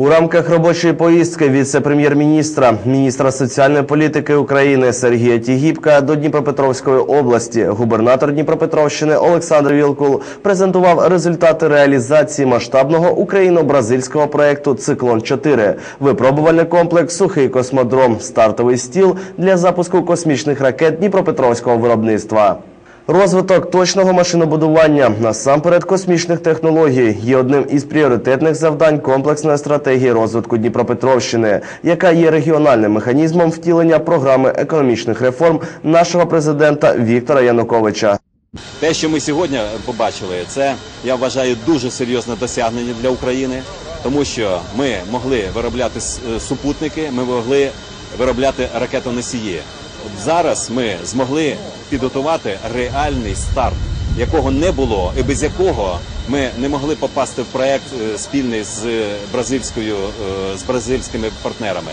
У рамках робочої поїздки віце-прем'єр-міністра, міністра соціальної політики України Сергія Тігіпка до Дніпропетровської області, губернатор Дніпропетровщини Олександр Вілкул презентував результати реалізації масштабного україно-бразильського проекту Циклон 4 випробувальний комплекс Сухий космодром, стартовий стіл для запуску космічних ракет Дніпропетровського виробництва. Розвиток точного машинобудування насамперед космічних технологій є одним із пріоритетних завдань комплексної стратегії розвитку Дніпропетровщини, яка є регіональним механізмом втілення програми економічних реформ нашого президента Віктора Януковича. Те, що ми сьогодні побачили, це я вважаю дуже серйозне досягнення для України, тому що ми могли виробляти супутники, ми могли виробляти ракетоносії. От зараз ми змогли підготувати реальний старт, якого не було, і без якого ми не могли попасти в проект е, спільний з е, бразильською е, з бразильськими партнерами.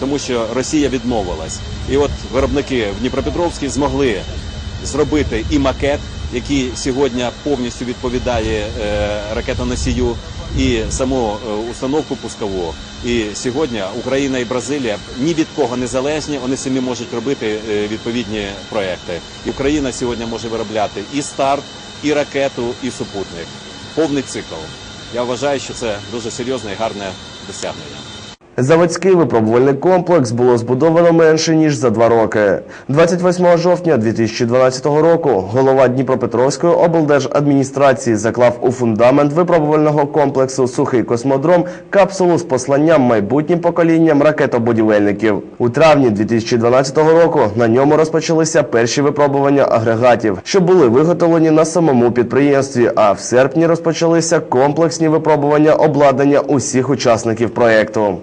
Тому що Росія відмовилась, і от виробники в Дніпропетровській змогли зробити і макет, який сьогодні повністю відповідає ракетоносію, і саму е, установку пускову. І сьогодні Україна і Бразилія ні від кого не залежні, вони самі можуть робити е, відповідні проекти. І Україна сьогодні може виробляти і старт, і ракету, і супутник. Повний цикл. Я вважаю, що це дуже серйозне і гарне досягнення. Заводський випробувальний комплекс було збудовано менше ніж за два роки. 28 жовтня 2012 року голова Дніпропетровської облдержадміністрації заклав у фундамент випробувального комплексу Сухий космодром капсулу з посланням майбутнім поколінням ракетобудівельників. У травні 2012 року на ньому розпочалися перші випробування агрегатів, що були виготовлені на самому підприємстві. А в серпні розпочалися комплексні випробування обладнання усіх учасників проекту.